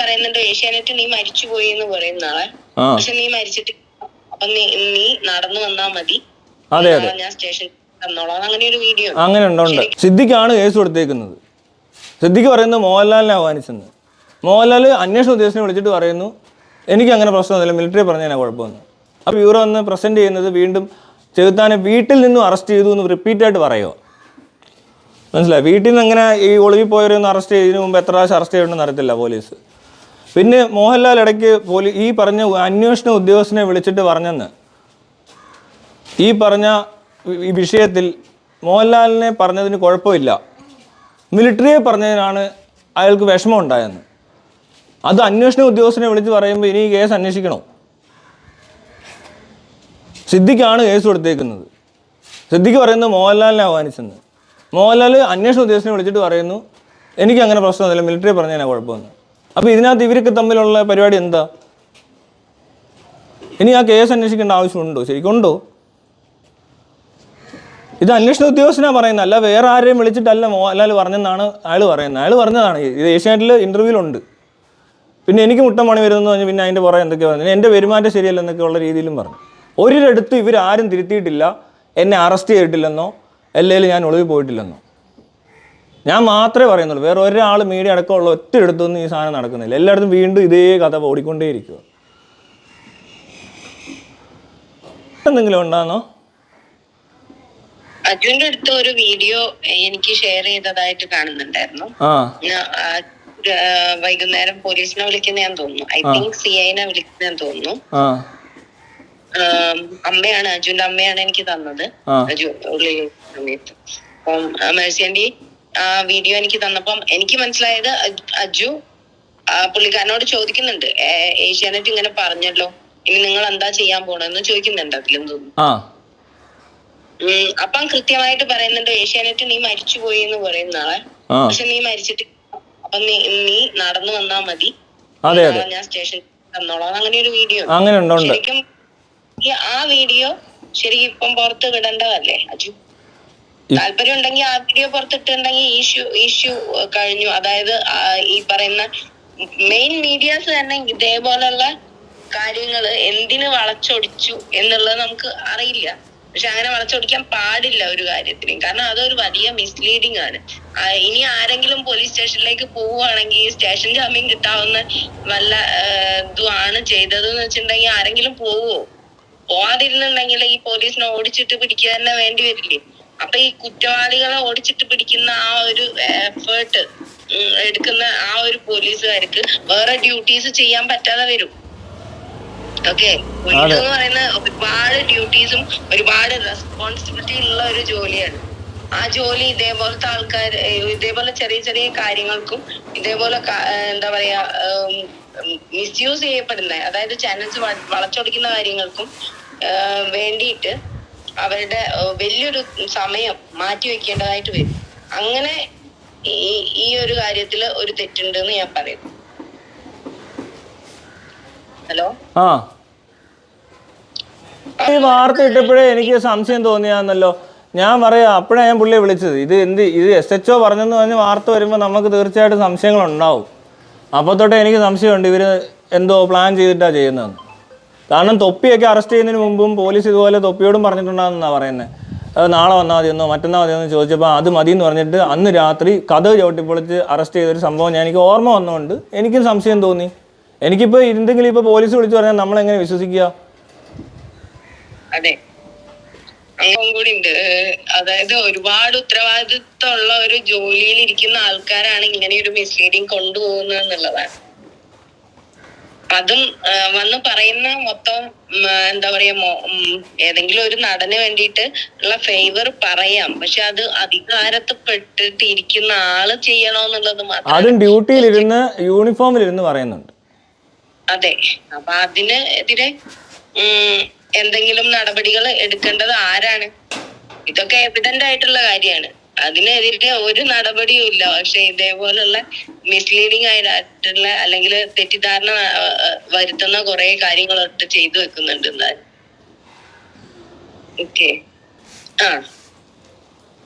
പറയുന്നുണ്ട് ഏഷ്യാനെറ്റ് നീ മരിച്ചുപോയി എന്ന് പറയുന്ന ആളെ. പക്ഷെ നീ മരിച്ചിട്ട് അപ്പൊ നീ നീ നടന്നു വന്നാ മതി. അതെ അതെ. ഞാൻ സ്റ്റേഷൻ തന്നോളാം. അങ്ങനെ ഒരു വീഡിയോ അങ്ങനെ ഉണ്ട് ഉണ്ട്. സിദ്ദിഖാണ് കേസ് കൊടുത്തേക്കുന്നത്. സിദ്ദിഖ് പറയുന്നത് മോഹൻലാലിനെ ആഹ്വാനിച്ചെന്ന്. മോഹൻലാൽ അന്വേഷണ ഉദ്യോഗസ്ഥനെ വിളിച്ചിട്ട് പറയുന്നു എനിക്ക് അങ്ങനെ പ്രശ്നമൊന്നുമില്ല. മിലിറ്ററി പറഞ്ഞാൽ കുഴപ്പമൊന്നും. അപ്പോൾ ബ്യൂറോ ഒന്ന് പ്രസന്റ് ചെയ്യുന്നത് വീണ്ടും ചെകുത്താനെ വീട്ടിൽ നിന്നും അറസ്റ്റ് ചെയ്തു എന്ന് റിപ്പീറ്റായിട്ട് പറയുമോ മനസ്സിലായി? വീട്ടിൽ നിന്ന് അങ്ങനെ ഈ ഒളിവിൽ പോയവരൊന്നും അറസ്റ്റ് ചെയ്തതിന് മുമ്പ് എത്ര പ്രാവശ്യം അറസ്റ്റ് ചെയ്യണമെന്ന് അറിയത്തില്ല പോലീസ്. പിന്നെ മോഹൻലാൽ ഇടയ്ക്ക് പോലീ ഈ പറഞ്ഞ അന്വേഷണ ഉദ്യോഗസ്ഥനെ വിളിച്ചിട്ട് പറഞ്ഞെന്ന്. ഈ പറഞ്ഞ ഈ വിഷയത്തിൽ മോഹൻലാലിനെ പറഞ്ഞതിന് കുഴപ്പമില്ല. മിലിറ്ററിയെ പറഞ്ഞതിനാണ് അയാൾക്ക് വിഷമം ഉണ്ടായെന്ന് അത് അന്വേഷണ ഉദ്യോഗസ്ഥനെ വിളിച്ച് പറയുമ്പോൾ ഇനി ഈ കേസ് അന്വേഷിക്കണോ? സിദ്ദിഖാണ് കേസ് കൊടുത്തേക്കുന്നത്. സിദ്ദിഖ് പറയുന്നത് മോഹൻലാലിനെ ആഹ്വാനിച്ചെന്ന്. മോഹൻലാൽ അന്വേഷണ ഉദ്യോഗസ്ഥനെ വിളിച്ചിട്ട് പറയുന്നു എനിക്ക് അങ്ങനെ പ്രശ്നമൊന്നുമില്ല മിലിറ്ററി പറഞ്ഞതിനാണ് കുഴപ്പമെന്ന്. അപ്പോൾ ഇതിനകത്ത് ഇവർക്ക് തമ്മിലുള്ള പരിപാടി എന്താ? ഇനി ആ കേസ് അന്വേഷിക്കേണ്ട ആവശ്യമുണ്ടോ? ശരിക്കും ഉണ്ടോ ഇത് അന്വേഷണ ഉദ്യോഗസ്ഥനാണ് പറയുന്നത്. അല്ല വേറെ ആരെയും വിളിച്ചിട്ടല്ല മോഹൻലാൽ പറഞ്ഞെന്നാണ് അയാൾ പറയുന്നത്. അയാൾ പറഞ്ഞതാണ് ഇത് ഏഷ്യാനെറ്റിൽ ഇന്റർവ്യൂവിലുണ്ട് പിന്നെ എനിക്ക് മുട്ടമണി വരുന്നു പറഞ്ഞു പിന്നെ അതിന്റെ പുറകെ എന്തൊക്കെയാണ് പറഞ്ഞു. എന്റെ പെരുമാറ്റം ശരിയല്ല എന്നൊക്കെ ഉള്ള രീതിയിലും പറഞ്ഞു. ഒരിടത്ത് ഇവരാരും തിരുത്തിയിട്ടില്ല. എന്നെ അറസ്റ്റ് ചെയ്തിട്ടില്ലെന്നോ അല്ലെങ്കിൽ ഞാൻ ഒളിവിൽ പോയിട്ടില്ലെന്നോ. ഞാൻ മാത്രമേ പറയുന്നുള്ളൂ. വേറെ ഒരാൾ മീഡിയ അടക്കമുള്ള ഒറ്റ എടുത്തൊന്നും ഈ സാധനം നടക്കുന്നില്ല. എല്ലായിടത്തും വീണ്ടും ഇതേ കഥ ഓടിക്കൊണ്ടേയിരിക്കുക. എന്തെങ്കിലും ഉണ്ടാന്നോ? അജുവിന്റെ അടുത്ത് ഒരു വീഡിയോ എനിക്ക് ഷെയർ ചെയ്തതായിട്ട് കാണുന്നുണ്ടായിരുന്നു. വൈകുന്നേരം പോലീസിനെ വിളിക്കുന്നതാന്ന് തോന്നുന്നു. ഐ തിങ്ക് സി ഐനെ ഞാൻ തോന്നുന്നു. അമ്മയാണ് അജുവിന്റെ അമ്മയാണ് എനിക്ക് തന്നത്. അജു സമയത്ത്. അപ്പം ആ വീഡിയോ എനിക്ക് തന്നപ്പം എനിക്ക് മനസ്സിലായത് അജ്- പുള്ളിക്കാരനോട് ചോദിക്കുന്നുണ്ട്. "ഏ- ഏഷ്യാനെറ്റ് ഇങ്ങനെ പറഞ്ഞല്ലോ. ഇനി നിങ്ങൾ എന്താ ചെയ്യാൻ പോണെന്ന് ചോദിക്കുന്നുണ്ട് അതിലെന്ന് തോന്നുന്നു അപ്പം കൃത്യമായിട്ട് പറയുന്നുണ്ട് ഏഷ്യാനെറ്റ് നീ മരിച്ചു പോയി എന്ന് പറയുന്ന ആളെ. പക്ഷെ നീ മരിച്ചിട്ട് അപ്പൊ നീ നീ നടന്നു വന്നാ മതി. ഞാൻ സ്റ്റേഷൻ തന്നോളാം. അങ്ങനെ ഒരു വീഡിയോ ശരിക്കും ആ വീഡിയോ ശരിക്കും ഇപ്പം പുറത്ത് വിടേണ്ടതല്ലേ അജു? താല്പര്യം ഉണ്ടെങ്കിൽ ആ വീഡിയോ പുറത്തിട്ടുണ്ടെങ്കിൽ ഇഷ്യൂ ഇഷ്യൂ കഴിഞ്ഞു. അതായത് ഈ പറയുന്ന മെയിൻ മീഡിയാസ് തന്നെ ഇതേപോലുള്ള കാര്യങ്ങൾ എന്തിന് വളച്ചൊടിച്ചു എന്നുള്ളത് നമുക്ക് അറിയില്ല. പക്ഷെ അങ്ങനെ വളച്ചൊടിക്കാൻ പാടില്ല ഒരു കാര്യത്തിനും. കാരണം അതൊരു വലിയ മിസ്ലീഡിംഗ് ആണ്. ഇനി ആരെങ്കിലും പോലീസ് സ്റ്റേഷനിലേക്ക് പോവുകയാണെങ്കിൽ സ്റ്റേഷൻ ജാമ്യം കിട്ടാവുന്ന വല്ല ഇതുമാണ് ചെയ്തത് എന്ന് വെച്ചിട്ടുണ്ടെങ്കിൽ ആരെങ്കിലും പോവോ? പോവാതിരുന്നുണ്ടെങ്കിൽ ഈ പോലീസിനെ ഓടിച്ചിട്ട് പിടിക്കുക തന്നെ വേണ്ടി വരില്ലേ? അപ്പൊ ഈ കുറ്റവാളികളെ ഓടിച്ചിട്ട് പിടിക്കുന്ന ആ ഒരു എഫേർട്ട് എടുക്കുന്ന ആ ഒരു പോലീസുകാർക്ക് വേറെ ഡ്യൂട്ടീസ് ചെയ്യാൻ പറ്റാതെ വരും. ഓക്കെ പോലീസ് എന്ന് പറയുന്ന ഒരുപാട് ഡ്യൂട്ടീസും ഒരുപാട് റെസ്പോൺസിബിലിറ്റി ഉള്ള ഒരു ജോലിയാണ്. ആ ജോലി ഇതേപോലത്തെ ആൾക്കാർ ഇതേപോലെ ചെറിയ ചെറിയ കാര്യങ്ങൾക്കും ഇതേപോലെ എന്താ പറയാ മിസ്യൂസ് ചെയ്യപ്പെടുന്ന അതായത് ചാനൽസ് വളച്ചൊടിക്കുന്ന കാര്യങ്ങൾക്കും വേണ്ടിയിട്ട് അവരുടെ വലിയൊരു സമയം മാറ്റി വെക്കേണ്ടതായിട്ട് വരും. അങ്ങനെ ഈ ഈ ഒരു കാര്യത്തിൽ ഒരു തെറ്റുണ്ടെന്ന് ഞാൻ പറയുന്നു ഹലോ? ആ. ഈ വാർത്ത ഇട്ടപ്പോഴേ എനിക്ക് സംശയം തോന്നിയാന്നല്ലോ. ഞാൻ പറയാം അപ്പോഴാണ് ഞാൻ പുള്ളിയെ വിളിച്ചത്. ഇത് എന്ത് ഇത് എസ് എച്ച് ഒ പറഞ്ഞെന്ന് പറഞ്ഞ് വാർത്ത വരുമ്പോൾ നമുക്ക് തീർച്ചയായിട്ടും സംശയങ്ങളുണ്ടാവും. അപ്പോൾ തൊട്ടേ എനിക്ക് സംശയമുണ്ട് ഇവർ എന്തോ പ്ലാൻ ചെയ്തിട്ടാണ് ചെയ്യുന്നതെന്ന്. കാരണം തൊപ്പിയൊക്കെ അറസ്റ്റ് ചെയ്യുന്നതിന് മുമ്പും പോലീസ് ഇതുപോലെ തൊപ്പിയോടും പറഞ്ഞിട്ടുണ്ടാകുന്നാണ് പറയുന്നത് നാളെ വന്നാൽ മതിയെന്നോ മറ്റന്നാൾ മതിയെന്നോ ചോദിച്ചപ്പോൾ അത് മതി എന്ന് പറഞ്ഞിട്ട് അന്ന് രാത്രി കഥ ചവിട്ടിപ്പൊളിച്ച് അറസ്റ്റ് ചെയ്തൊരു സംഭവം ഞാൻ എനിക്ക് ഓർമ്മ വന്നുകൊണ്ട് എനിക്കും സംശയം തോന്നി. എനിക്കിപ്പോൾ എന്തെങ്കിലും ഇപ്പോൾ പോലീസ് വിളിച്ച് പറഞ്ഞാൽ നമ്മളെങ്ങനെ വിശ്വസിക്കുക അതെ. കൂടി ഉണ്ട്. അതായത് ഒരുപാട് ഉത്തരവാദിത്വമുള്ള ഒരു ജോലിയിൽ ഇരിക്കുന്ന ആൾക്കാരാണ് ഇങ്ങനെ ഒരു മിസ്ലീഡിങ് കൊണ്ടുപോകുന്നത് എന്നുള്ളതാണ്. അതും വന്ന് പറയുന്ന മൊത്തം എന്താ പറയാ ഏതെങ്കിലും ഒരു നടന് വേണ്ടിയിട്ട് ഉള്ള ഫേവർ പറയാം. പക്ഷെ അത് അധികാരത്ത് പെട്ടിട്ട് ഇരിക്കുന്ന ആൾ ചെയ്യണോന്നുള്ളത് മാത്രം അതും ഡ്യൂട്ടിയിലിരുന്ന് യൂണിഫോമിലിരുന്ന് പറയുന്നുണ്ട്. അതെ. അപ്പൊ അതിന് എതിരെ എന്തെങ്കിലും നടപടികൾ എടുക്കേണ്ടത് ആരാണ്? ഇതൊക്കെ എവിഡന്റ് ആയിട്ടുള്ള കാര്യമാണ്. അതിനെതിരെ ഒരു നടപടിയും ഇല്ല. പക്ഷെ ഇതേപോലുള്ള മിസ്ലീഡിങ് ആയിട്ടുള്ള അല്ലെങ്കിൽ തെറ്റിദ്ധാരണ വരുത്തുന്ന കുറെ കാര്യങ്ങളൊട്ട് ചെയ്തു വെക്കുന്നുണ്ട് എന്തായാലും ഓക്കെ. ആ.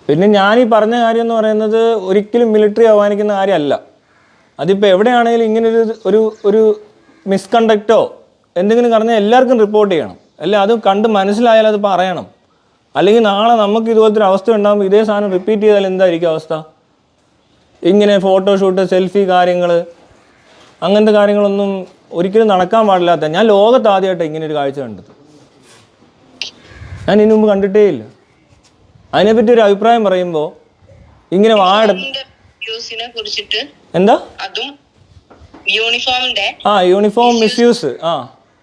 പിന്നെ ഞാൻ ഈ പറഞ്ഞ കാര്യം എന്ന് പറയുന്നത് ഒരിക്കലും മിലിറ്ററി അവമാനിക്കുന്ന കാര്യമല്ല. അതിപ്പോൾ എവിടെയാണെങ്കിലും ഇങ്ങനെ ഒരു ഒരു ഒരു മിസ്കണ്ടക്റ്റോ എന്തെങ്കിലും പറഞ്ഞാൽ എല്ലാവർക്കും റിപ്പോർട്ട് ചെയ്യണം. അല്ല അത് കണ്ട് മനസ്സിലായാൽ അത് പറയണം. അല്ലെങ്കിൽ നാളെ നമുക്ക് ഇതുപോലത്തെ ഒരു അവസ്ഥ ഉണ്ടാകുമ്പോൾ ഇതേ സാധനം റിപ്പീറ്റ് ചെയ്താൽ എന്തായിരിക്കും അവസ്ഥ? ഇങ്ങനെ ഫോട്ടോഷൂട്ട് സെൽഫി കാര്യങ്ങൾ അങ്ങനത്തെ കാര്യങ്ങളൊന്നും ഒരിക്കലും നടക്കാൻ പാടില്ലാത്ത ഞാൻ ലോകത്ത് ആദ്യമായിട്ട് ഇങ്ങനെ ഒരു കാഴ്ച കണ്ടത്. ഞാൻ ഇതിനു മുമ്പ് കണ്ടിട്ടേ ഇല്ല. അതിനെപ്പറ്റി ഒരു അഭിപ്രായം പറയുമ്പോൾ ഇങ്ങനെ വാട എന്താ? യൂണിഫോമിന്റെ ആ യൂണിഫോം മിസ്യൂസ് ആ.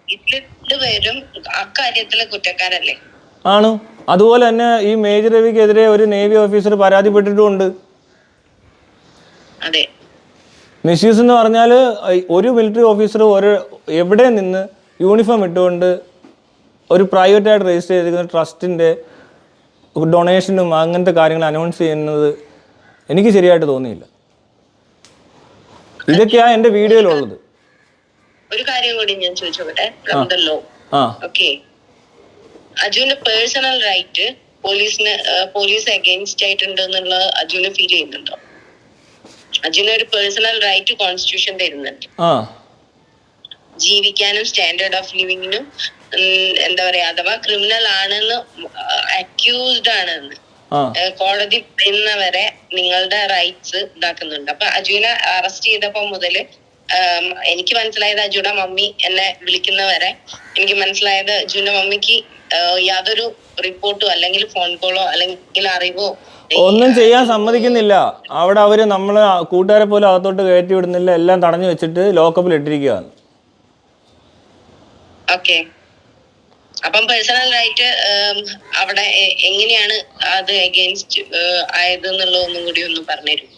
ഇതിൽ രണ്ടുപേരും അക്കാര്യത്തിലെ കുറ്റക്കാരല്ലേ? ആണ്. അതുപോലെ തന്നെ ഈ മേജർ രവിക്കെതിരെ ഒരു നേവി ഓഫീസർ പരാതിപ്പെട്ടിട്ടുണ്ട് മിസ്യൂസ് എന്ന് പറഞ്ഞാൽ ഒരു മിലിറ്ററി ഓഫീസർ ഒരു എവിടെ നിന്ന് യൂണിഫോം ഇട്ടുകൊണ്ട് ഒരു പ്രൈവറ്റായിട്ട് രജിസ്റ്റർ ചെയ്തിരിക്കുന്ന ട്രസ്റ്റിന്റെ ഡൊണേഷനും അങ്ങനത്തെ കാര്യങ്ങൾ അനൗൺസ് ചെയ്യുന്നത് എനിക്ക് ശരിയായിട്ട് തോന്നിയില്ല. ഇതൊക്കെയാ എന്റെ വീഡിയോയിലുള്ളത്. ഒരു കാര്യം കൂടി ഞാൻ ചോദിച്ചോട്ടെ ആ. ഓക്കെ അജുവിന്റെ പേഴ്സണൽ റൈറ്റ് പോലീസിന് പോലീസ് അഗേൻസ്റ്റ് ആയിട്ടുണ്ട് എന്നുള്ള അജുവിന് ഫീൽ ചെയ്യുന്നുണ്ടോ? അജുവിന് ഒരു പേഴ്സണൽ റൈറ്റ് കോൺസ്റ്റിറ്റ്യൂഷൻ തരുന്നുണ്ട്. ജീവിക്കാനും സ്റ്റാൻഡേർഡ് ഓഫ് ലിവിങ്ങിനും എന്താ പറയാ അഥവാ ക്രിമിനൽ ആണെന്ന് അക്യൂസ്ഡ് ആണെന്ന് കോടതി പറയുന്നവരെ നിങ്ങളുടെ റൈറ്റ്സ് ഇതാക്കുന്നുണ്ട്. അപ്പൊ അജുവിനെ അറസ്റ്റ് ചെയ്തപ്പോ മുതൽ എനിക്ക് മനസ്സിലായത് അജുടെ മമ്മി എന്നെ വിളിക്കുന്നവരെ എനിക്ക് മനസ്സിലായത് അജുവിന്റെ മമ്മിക്ക് യാതൊരു റിപ്പോർട്ടോ അല്ലെങ്കിൽ ഫോൺ കോളോ അല്ലെങ്കിൽ അറിവോ ഒന്നും ചെയ്യാൻ സമ്മതിക്കുന്നില്ല. അവിടെ അവർ നമ്മൾ കൂട്ടുകാരെ പോലും അകത്തോട്ട് കയറ്റി വിടുന്നില്ല. എല്ലാം തടഞ്ഞു വെച്ചിട്ട് ലോക്കപ്പിൽ ഇട്ടിരിക്കുകയാണ്. ഓക്കെ. അപ്പം പേഴ്സണൽ റൈറ്റ് അവിടെ എങ്ങനെയാണ് അത് അഗേൻസ്റ്റ് ആയത് എന്നുള്ളതൊന്നും കൂടി ഒന്ന് പറഞ്ഞുതരും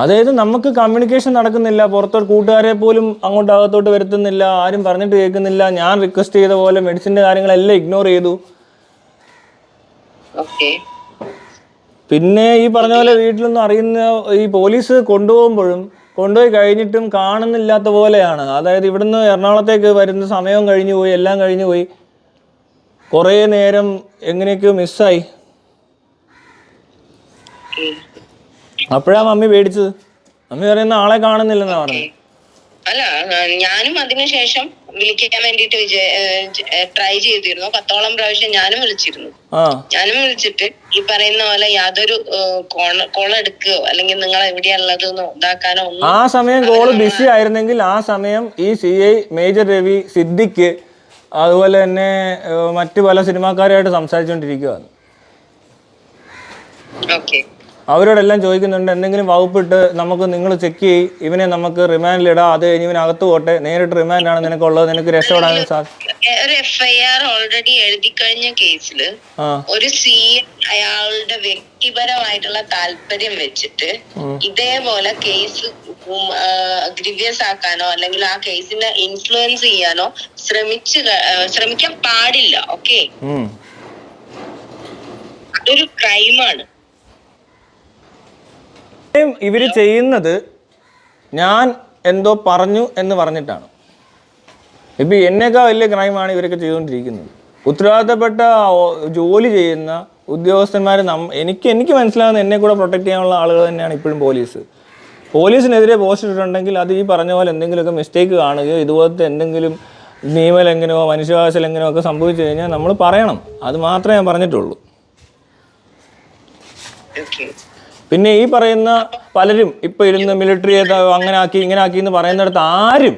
അതായത് നമുക്ക് കമ്മ്യൂണിക്കേഷൻ നടക്കുന്നില്ല. പുറത്തോട്ട് കൂട്ടുകാരെ പോലും അങ്ങോട്ട് അകത്തോട്ട് വരുത്തുന്നില്ല. ആരും പറഞ്ഞിട്ട് കേൾക്കുന്നില്ല. ഞാൻ റിക്വസ്റ്റ് ചെയ്ത പോലെ മെഡിസിന്റെ കാര്യങ്ങളെല്ലാം ഇഗ്നോർ ചെയ്തു. പിന്നെ ഈ പറഞ്ഞ പോലെ വീട്ടിലൊന്നും അറിയുന്ന ഈ പോലീസ് കൊണ്ടുപോകുമ്പോഴും കൊണ്ടുപോയി കഴിഞ്ഞിട്ടും കാണുന്നില്ലാത്ത പോലെയാണ്. അതായത് ഇവിടുന്ന് എറണാകുളത്തേക്ക് വരുന്ന സമയവും കഴിഞ്ഞു പോയി എല്ലാം കഴിഞ്ഞു പോയി. കുറേ നേരം എങ്ങനെയൊക്കെയോ മിസ്സായി അപ്പോഴാ മമ്മി പേടിച്ചത്? മമ്മി പറയുന്ന ആളെ കാണുന്നില്ലെന്നാ പറഞ്ഞു അല്ല ഞാനും അതിനുശേഷം വിളിക്കാൻ വേണ്ടിട്ട് ട്രൈ ചെയ്തിരുന്നു. പത്തോളം പ്രാവശ്യം ഞാനും വിളിച്ചിരുന്നു. ഞാനും വിളിച്ചിട്ട് ഈ പറയുന്ന പോലെ യാതൊരു കോൾ എടുക്കുകയോ അല്ലെങ്കിൽ നിങ്ങൾ എവിടെയാണുള്ളതെന്നോ ഇതാക്കാനോ ഒന്നും ആ സമയം കോൾ ബിസി ആയിരുന്നെങ്കിൽ ആ സമയം ഈ C I major Ravi Siddique അതുപോലെ തന്നെ മറ്റു പല സിനിമാക്കാരുമായിട്ട് സംസാരിച്ചുകൊണ്ടിരിക്കുകയാണ് ഓക്കെ അവരോടെല്ലാം ചോദിക്കുന്നുണ്ട് എന്തെങ്കിലും വകുപ്പിട്ട് നമുക്ക് നിങ്ങൾ ചെക്ക് ചെയ്യ് ഇവനെ നമുക്ക് റിമാൻഡിലിടാം അത് കഴിഞ്ഞ് ഇവൻ അകത്ത് പോട്ടെ നേരിട്ട് റിമാൻഡാണ് നിനക്കുള്ളത് നിനക്ക് രക്ഷപ്പെടാനും സാധിക്കും ഒരു എഫ്ഐആർ ഓൾറെഡി എഴുതി കഴിഞ്ഞ കേസിൽ ഒരു സി അയാളുടെ വ്യക്തിപരമായിട്ടുള്ള താല്പര്യം വെച്ചിട്ട് ഇതേപോലെ കേസ് ഗ്രിവ്യസ് ആക്കാനോ അല്ലെങ്കിൽ ആ കേസിനെ ഇൻഫ്ലുവൻസ് ചെയ്യാനോ ശ്രമിച്ച് ശ്രമിക്കാൻ പാടില്ല ഓക്കെ അതൊരു ക്രൈമാണ് ഇവർ ചെയ്യുന്നത് ഞാൻ എന്തോ പറഞ്ഞു എന്ന് പറഞ്ഞിട്ടാണ്. ഇപ്പം എന്നേക്കാൾ വലിയ ക്രൈമാണ് ഇവരൊക്കെ ചെയ്തുകൊണ്ടിരിക്കുന്നത്. ഉത്തരവാദിത്തപ്പെട്ട ജോലി ചെയ്യുന്ന ഉദ്യോഗസ്ഥന്മാർ നം എനിക്ക് എനിക്ക് മനസ്സിലാകുന്ന എന്നെ കൂടെ പ്രൊട്ടക്ട് ചെയ്യാനുള്ള ആളുകൾ തന്നെയാണ് ഇപ്പോഴും പോലീസ്. പോലീസിനെതിരെ പോസ്റ്റ് ഇട്ടിട്ടുണ്ടെങ്കിൽ അത് ഈ പറഞ്ഞ പോലെ എന്തെങ്കിലുമൊക്കെ മിസ്റ്റേക്ക് കാണുകയോ ഇതുപോലത്തെ എന്തെങ്കിലും നിയമലംഘനമോ മനുഷ്യാവകാശ ലംഘനമോ ഒക്കെ സംഭവിച്ചു കഴിഞ്ഞാൽ നമ്മൾ പറയണം. അത് മാത്രമേ ഞാൻ പറഞ്ഞിട്ടുള്ളൂ. പിന്നെ ഈ പറയുന്ന പലരും ഇപ്പൊ ഇരുന്ന് മിലിറ്ററി അങ്ങനെ ആക്കി ഇങ്ങനെ ആക്കി എന്ന് പറയുന്നിടത്ത് ആരും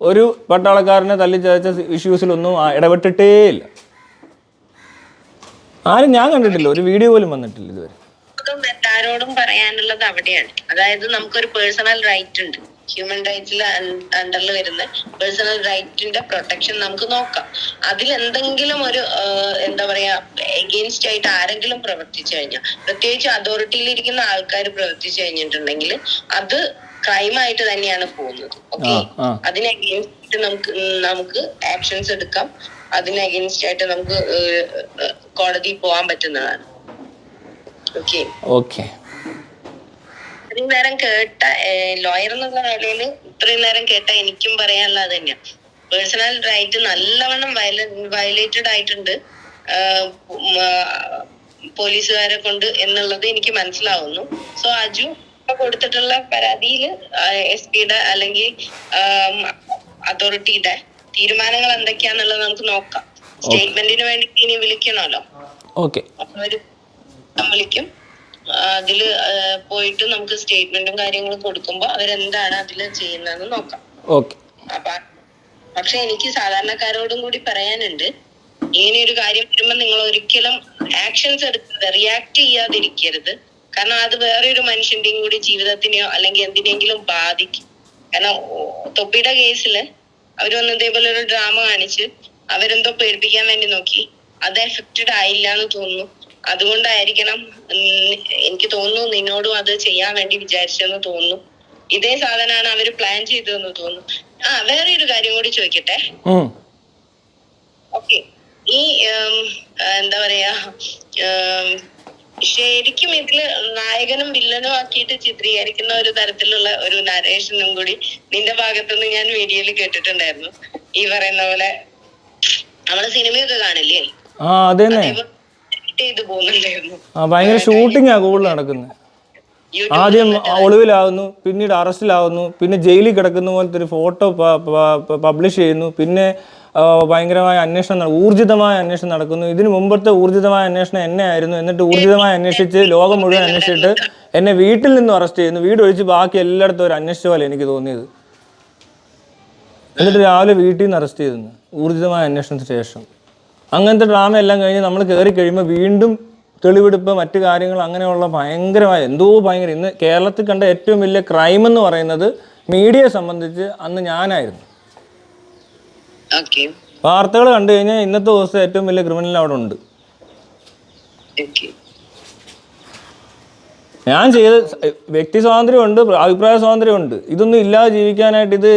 ഒരു പട്ടാളക്കാരനെ തല്ലി ചതച്ച ഇഷ്യൂസിലൊന്നും ഇടപെട്ടിട്ടേ ഇല്ല. ആരും ഞാൻ കണ്ടിട്ടില്ല. ഒരു വീഡിയോ പോലും വന്നിട്ടില്ല ഇതുവരെ. എല്ലാരോടും പറയാനുള്ളത് അവിടെയാണ്. അതായത് നമുക്കൊരു പേഴ്സണൽ റൈറ്റ് ഉണ്ട്. ഹ്യൂമൻ റൈറ്റ്സിൽ അണ്ടറിൽ വരുന്ന പേഴ്സണൽ റൈറ്റിന്റെ പ്രൊട്ടക്ഷൻ നമുക്ക് നോക്കാം. അതിൽ എന്തെങ്കിലും ഒരു എന്താ പറയാ എഗെയിൻസ്റ്റ് ആയിട്ട് ആരെങ്കിലും പ്രവർത്തിച്ചു കഴിഞ്ഞാൽ പ്രത്യേകിച്ച് അതോറിറ്റിയിൽ ഇരിക്കുന്ന ആൾക്കാർ പ്രവർത്തിച്ചു കഴിഞ്ഞിട്ടുണ്ടെങ്കിൽ അത് ക്രൈമായിട്ട് തന്നെയാണ് പോകുന്നത്. ഓക്കെ അതിന് അഗെയിൻസ്റ്റ് നമുക്ക് നമുക്ക് ആക്ഷൻസ് എടുക്കാം. അതിന് അഗെയിൻസ്റ്റ് ആയിട്ട് നമുക്ക് കോടതി കോടതിയിൽ പോകാൻ പറ്റുന്നതാണ്. ഓക്കെ ഓക്കെ ഇത്രയും നേരം കേട്ട ലോയർ എന്നുള്ള നിലയിൽ ഇത്രയും നേരം കേട്ട എനിക്കും പറയാനുള്ളത് അത് തന്നെയാണ് പേഴ്സണൽ റൈറ്റ് നല്ലവണ്ണം വയല വയലേറ്റഡ് ആയിട്ടുണ്ട്. പോലീസുകാരെ കൊണ്ട് എന്നുള്ളത് എനിക്ക് മനസ്സിലാവുന്നു. സോ അജു കൊടുത്തിട്ടുള്ള പരാതിയിൽ എസ് പിയുടെ അല്ലെങ്കിൽ അതോറിറ്റിയുടെ തീരുമാനങ്ങൾ എന്തൊക്കെയാന്നുള്ളത് നമുക്ക് നോക്കാം. സ്റ്റേറ്റ്മെന്റിന് വേണ്ടി ഇനി വിളിക്കണമല്ലോ. വിളിക്കും. ആ, പോയിട്ട് നമുക്ക് സ്റ്റേറ്റ്മെന്റും കാര്യങ്ങളും കൊടുക്കുമ്പോ അവരെന്താണ് അതിൽ ചെയ്യുന്നതെന്ന് നോക്കാം. ഓക്കെ. പക്ഷെ എനിക്ക് സാധാരണക്കാരോടും കൂടി പറയാനുണ്ട് ഇങ്ങനെ ഒരു കാര്യം വരുമ്പോൾ നിങ്ങൾ ഒരിക്കലും ആക്ഷൻസ് എടുക്കരുത് റിയാക്ട് ചെയ്യാതിരിക്കരുത്. കാരണം അത് വേറെ ഒരു മനുഷ്യന്റെയും കൂടി ജീവിതത്തിനെയോ അല്ലെങ്കിൽ എന്തിനെങ്കിലും ബാധിക്കും. കാരണം തൊപ്പിയുടെ കേസിൽ അവർ വന്ന് ഇതേപോലെ ഒരു ഡ്രാമ കാണിച്ച് അവരെന്തോ പേടിപ്പിക്കാൻ വേണ്ടി നോക്കി. അത് എഫക്റ്റഡ് ആയില്ല എന്ന് തോന്നുന്നു. അതുകൊണ്ടായിരിക്കണം എനിക്ക് തോന്നുന്നു നിന്നോടും അത് ചെയ്യാൻ വേണ്ടി വിചാരിച്ചെന്ന് തോന്നുന്നു. ഇതേ സാധനമാണ് അവർ പ്ലാൻ ചെയ്തതെന്ന് തോന്നുന്നു. ആ വേറെ ഒരു കാര്യം കൂടി ചോദിക്കട്ടെ. ഓക്കെ. ഈ എന്താ പറയാ ശരിക്കും ഇതിൽ നായകനും വില്ലനും ആക്കിയിട്ട് ചിത്രീകരിക്കുന്ന ഒരു തരത്തിലുള്ള ഒരു നരേഷനും കൂടി നിന്റെ ഭാഗത്തുനിന്ന് ഞാൻ വീഡിയോയിൽ കേട്ടിട്ടുണ്ടായിരുന്നു. ഈ പറയുന്ന പോലെ നമ്മൾ സിനിമയൊക്കെ കാണില്ലേ? അതേപോലെ ചെയ്ത് പോകുന്നുണ്ടായിരുന്നു. ഭയങ്കര ആ കൂടുതൽ നടക്കുന്നത് ആദ്യം ഒളിവിലാവുന്നു പിന്നീട് അറസ്റ്റിലാവുന്നു പിന്നെ ജയിലിൽ കിടക്കുന്ന പോലത്തെ ഒരു ഫോട്ടോ പബ്ലിഷ് ചെയ്യുന്നു പിന്നെ ഭയങ്കരമായ അന്വേഷണം ഊർജിതമായ അന്വേഷണം നടക്കുന്നു. ഇതിന് മുമ്പത്തെ ഊർജിതമായ അന്വേഷണം എന്നെ ആയിരുന്നു എന്നിട്ട് ഊർജിതമായി അന്വേഷിച്ച് ലോകം മുഴുവൻ അന്വേഷിച്ചിട്ട് എന്നെ വീട്ടിൽ നിന്നും അറസ്റ്റ് ചെയ്യുന്നു. വീട് ഒഴിച്ച് ബാക്കി എല്ലായിടത്തും ഒരു അന്വേഷിച്ച പോലെ എനിക്ക് തോന്നിയത്. എന്നിട്ട് രാവിലെ വീട്ടിൽ നിന്ന് അറസ്റ്റ് ചെയ്തു ഊർജിതമായ അന്വേഷണത്തിന് ശേഷം. അങ്ങനത്തെ ഡ്രാമ എല്ലാം കഴിഞ്ഞ് നമ്മൾ കയറി കഴിയുമ്പോൾ വീണ്ടും തെളിവെടുപ്പ് മറ്റു കാര്യങ്ങൾ അങ്ങനെയുള്ള ഭയങ്കരമായ എന്തോ ഭയങ്കര ഇന്ന് കേരളത്തിൽ കണ്ട ഏറ്റവും വലിയ ക്രൈം എന്ന് പറയുന്നത് മീഡിയയെ സംബന്ധിച്ച് അന്ന് ഞാനായിരുന്നു. വാർത്തകൾ കണ്ടു കഴിഞ്ഞാൽ ഇന്നത്തെ ദിവസം ഏറ്റവും വലിയ ക്രിമിനൽ അവിടെ ഉണ്ട്. ഞാൻ ചെയ്ത വ്യക്തി സ്വാതന്ത്ര്യമുണ്ട് അഭിപ്രായ സ്വാതന്ത്ര്യമുണ്ട് ഇതൊന്നും ഇല്ലാതെ ജീവിക്കാനായിട്ട് ഇത്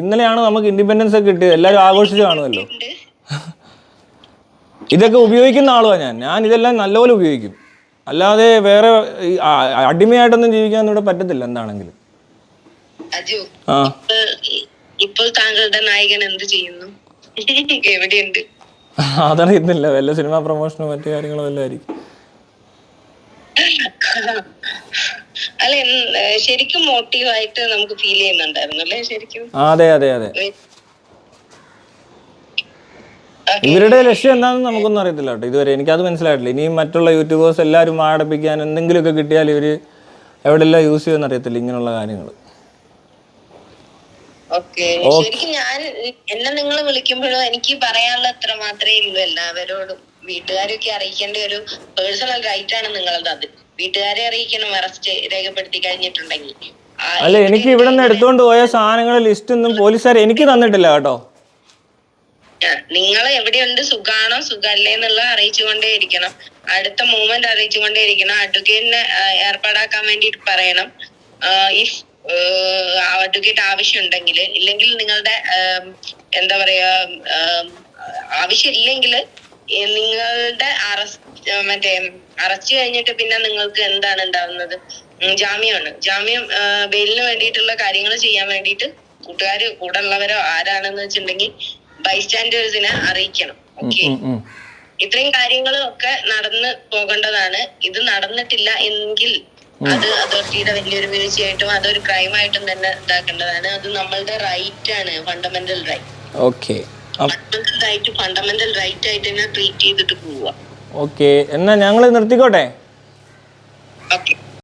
ഇന്നലെയാണ് നമുക്ക് ഇൻഡിപെൻഡൻസ് ഒക്കെ കിട്ടിയത്? എല്ലാവരും ആഘോഷിച്ച് കാണുമല്ലോ. ഇതൊക്കെ ഉപയോഗിക്കുന്ന ആളുമാണ് ഞാൻ. ഞാൻ ഇതെല്ലാം നല്ലപോലെ ഉപയോഗിക്കും. അല്ലാതെ വേറെ അടിമയായിട്ടൊന്നും ജീവിക്കാൻ ഇവിടെ പറ്റത്തില്ല എന്താണെങ്കിലും. ആ. ഇപ്പോൾ താങ്കളുടെ നായകൻ എന്ത് ചെയ്യുന്നു? എവിടെയുണ്ട്? അതറിയുന്നില്ല വല്ല സിനിമ പ്രൊമോഷനോ മറ്റു കാര്യങ്ങളോ വല്ല ആയിരിക്കും. അല്ല ശരിക്കും മോട്ടീവായിട്ട് നമുക്ക് ഫീൽ ചെയ്യുന്നുണ്ടായിരുന്നു അല്ലേ? ശരിക്കും. അതെ അതെ അതെ. ഇവരുടെ ലക്ഷ്യം എന്താണെന്ന് നമുക്കൊന്നും അറിയത്തില്ല കേട്ടോ. ഇതുവരെ അത് മനസ്സിലായിട്ടില്ല. ഇനിയും മറ്റുള്ള യൂട്യൂബേഴ്സ് എല്ലാവരും ആടപ്പിക്കാൻ എന്തെങ്കിലുമൊക്കെ കിട്ടിയാൽ ഇവർ എവിടെല്ലാം യൂസ് ചെയ്യുമെന്ന് അറിയത്തില്ല ഇങ്ങനെയുള്ള കാര്യങ്ങൾ ശരിക്കും ഞാൻ എന്നെ നിങ്ങൾ വിളിക്കുമ്പോഴും എനിക്ക് പറയാനുള്ള അത്ര മാത്രമേ ഉള്ളൂ എല്ലാവരോടും. വീട്ടുകാരൊക്കെ അറിയിക്കേണ്ട ഒരു പേഴ്സണൽ റൈറ്റ് ആണ് നിങ്ങളത്. അത് വീട്ടുകാരെ അറിയിക്കണം അറസ്റ്റ് രേഖപ്പെടുത്തി കഴിഞ്ഞിട്ടുണ്ടെങ്കിൽ. അല്ല എനിക്ക് ഇവിടെ നിന്ന് എടുത്തുകൊണ്ട് പോയ സാധനങ്ങളുടെ ലിസ്റ്റ് ഒന്നും പോലീസുകാർ എനിക്ക് തന്നിട്ടില്ല കേട്ടോ. നിങ്ങൾ എവിടെയുണ്ട് സുഖാണോ സുഖല്ലേ എന്നുള്ള അറിയിച്ചുകൊണ്ടേ ഇരിക്കണം. അടുത്ത മൂവ്മെന്റ് അറിയിച്ചുകൊണ്ടേ ഇരിക്കണം. അഡ്വക്കേറ്റിനെ ഏർപ്പാടാക്കാൻ വേണ്ടിയിട്ട് പറയണം. ഇഫ് അഡ്വക്കേറ്റ് ആവശ്യമുണ്ടെങ്കിൽ ഇല്ലെങ്കിൽ നിങ്ങളുടെ എന്താ പറയാ ആവശ്യം ആവശ്യമില്ലെങ്കിൽ നിങ്ങളുടെ അറസ്റ്റ് മറ്റേ അറസ്റ്റ് കഴിഞ്ഞിട്ട് പിന്നെ നിങ്ങൾക്ക് എന്താണ് ഉണ്ടാവുന്നത്? ജാമ്യമാണ്. ജാമ്യം ബെയിലിന് വേണ്ടിയിട്ടുള്ള കാര്യങ്ങൾ ചെയ്യാൻ വേണ്ടിയിട്ട് കൂട്ടുകാർ കൂടെ ഉള്ളവരോ ആരാണെന്ന് വെച്ചിട്ടുണ്ടെങ്കിൽ ബൈസ്റ്റാൻഡേഴ്സിനെ അറിയിക്കണം. ഓക്കെ. ഇത്രയും കാര്യങ്ങളൊക്കെ നടന്ന് പോകേണ്ടതാണ്. ഇത് നടന്നിട്ടില്ല എങ്കിൽ അത് അതോറിറ്റിയുടെ വലിയൊരു വീഴ്ചയായിട്ടും അതൊരു ക്രൈമായിട്ടും തന്നെ ഇതാക്കേണ്ടതാണ്. അത് നമ്മളുടെ റൈറ്റ് ആണ് fundamental right okay fundamental right fundamental right ആയിട്ട് തന്നെ ട്രീറ്റ് ചെയ്തിട്ട് പോവുക. ഓക്കെ എന്നാ ഞങ്ങൾ നിർത്തിക്കോട്ടെ? ഓക്കെ